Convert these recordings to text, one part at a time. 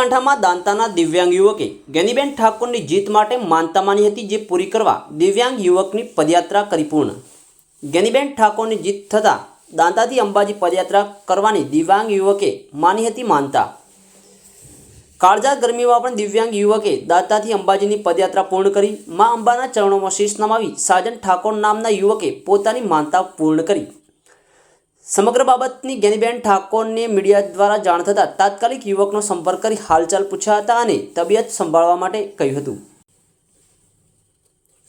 બનાસકાંઠામાં દાંતાના દિવ્યાંગ યુવકે ગેનીબેન ઠાકોરની જીત માટે માનતા માની હતી જે પૂરી કરવા દિવ્યાંગ યુવકની પદયાત્રા કરી પૂર્ણ. ગેનીબેન ઠાકોરની જીત થતાં દાંતાથી અંબાજી પદયાત્રા કરવાની દિવ્યાંગ યુવકે માની હતી માનતા. કાળજા ગરમીમાં પણ દિવ્યાંગ યુવકે દાંતાથી અંબાજીની પદયાત્રા પૂર્ણ કરી. મા અંબાના ચરણોમાં શીશ નમાવી સાજન ઠાકોર નામના યુવકે પોતાની માનતા પૂર્ણ કરી. સમગ્ર બાબતની ગેનીબેન ઠાકોરને મીડિયા દ્વારા જાણ થતાં તાત્કાલિક યુવકનો સંપર્ક કરી હાલચાલ પૂછ્યા હતા અને તબિયત સંભાળવા માટે કહ્યું હતું.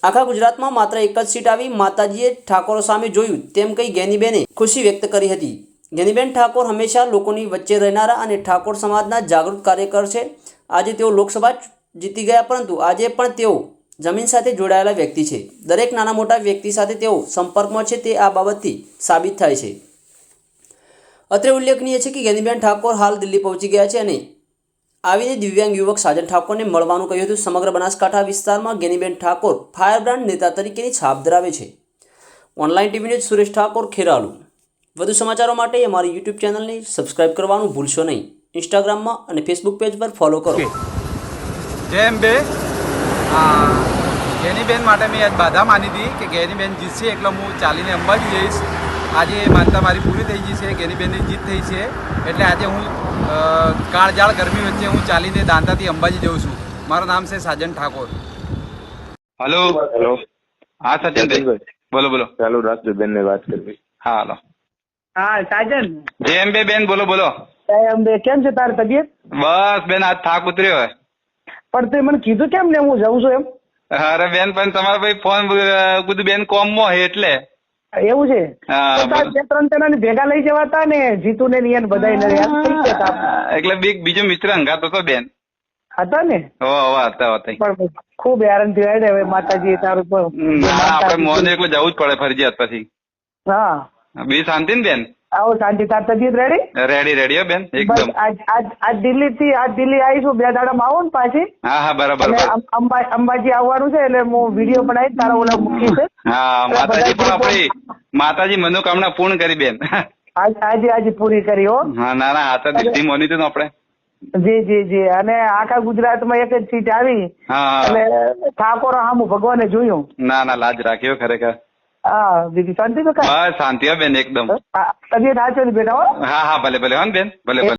આખા ગુજરાતમાં માત્ર એક જ સીટ આવી માતાજીએ ઠાકોરો સામે જોયું તેમ કહી ગેનીબેને ખુશી વ્યક્ત કરી હતી. ગેનીબેન ઠાકોર હંમેશા લોકોની વચ્ચે રહેનારા અને ઠાકોર સમાજના જાગૃત કાર્યકર છે. આજે તેઓ લોકસભા જીતી ગયા પરંતુ આજે પણ તેઓ જમીન સાથે જોડાયેલા વ્યક્તિ છે. દરેક નાના મોટા વ્યક્તિ સાથે તેઓ સંપર્કમાં છે તે આ બાબતથી સાબિત થાય છે. અત્રે ઉલ્લેખનીય છે કે ગેનીબેન ઠાકોર હાલ દિલ્હી પહોંચી ગયા છે અને આવીને દિવ્યાંગ યુવક સાજન ઠાકોરને મળવાનું કહ્યું હતું. સમગ્ર બનાસકાંઠા વિસ્તારમાં ગેનીબેન ઠાકોર ફાયર બ્રાન્ડ નેતા તરીકેની છાપ ધરાવે છે. Online TV news Suresh Thakor, Kheralu. વધુ સમાચારો માટે અમારી યુટ્યુબ ચેનલને સબસ્ક્રાઇબ કરવાનું ભૂલશો નહીં. ઇન્સ્ટાગ્રામમાં અને ફેસબુક પેજ પર ફોલો કરો. જેમ બે ગેનીબેન માટે મેં આજ બાધા માની હતી કે ગેનીબેન જીતશે એટલે હું ચાલીને અંબાજી જઈશ. આજે માનતા મારી પૂરી થઈ ગઈ છે ગેનીબેનની જીત થઈ છે. એટલે આજે હું કાળજાળ ગરમી વચ્ચે હું ચાલીને દાંતાથી અંબાજી જઉં છું. મારું નામ છે સાજન ઠાકોર. હલો? હેલો. હા સચિનભાઈ બોલો બોલો. ચાલો રાખજો બેન ને વાત કરવી હા હાલો. હા સાજન. જય અંબે બેન બોલો બોલો. અંબે. કેમ છે તારી તબિયત? બસ બેન આજ થાક ઉતર્યો હોય પણ તે મને કીધું કેમ ને હું જઉં છું એમ? અરે બેન પણ તમારા ભાઈ ફોન કીધું બેન કોમમાં હે એટલે. એવું છે. બે ત્રણ જણાને ભેગા લઈ જવાતા ને જીતુ ને નિયન બધા એટલે બી બીજો મિત્ર હંગાતો હતો બેન. હતા ને? પણ ખૂબ હેરાન થયો ને હવે માતાજી તારું પણ આપણે મોહન એકલો જવું જ પડે ફરજિયાત પછી. હા. બી શાંતિ ને બેન? આવો શાંતિ તાર તબિયત રેડી રેડી રેડી હો બેન એકદમ. આજ આજ દિલ્હી થી આજ દિલ્હી આવીશું. બે દાડામાં આવો ને પાછી. હા હા બરાબર અંબાજી આવવાનું છે એટલે હું વીડિયો બનાવી તારા ઓલા મૂકી છે. હા માતાજી પણ આપણી માતાજી મનોકામના પૂર્ણ કરી બેન. આજ આજે આજે પૂરી કરી હો. હા ના ના આ તો દિલ્હી મોની તો આપણે. જી જી જી. અને આખા ગુજરાતમાં એક જ સીટ આવી. એટલે ઠાકોર હામું ભગવાને જોયું. ના ના લાજ રાખ્યો ખરેખર. હા બીજી શાંતિ? બસ શાંતિ હો બેન એકદમ. તબિયત હાચો ને બેટા હો? હા હા ભલે ભલે હા બેન ભલે ભલે.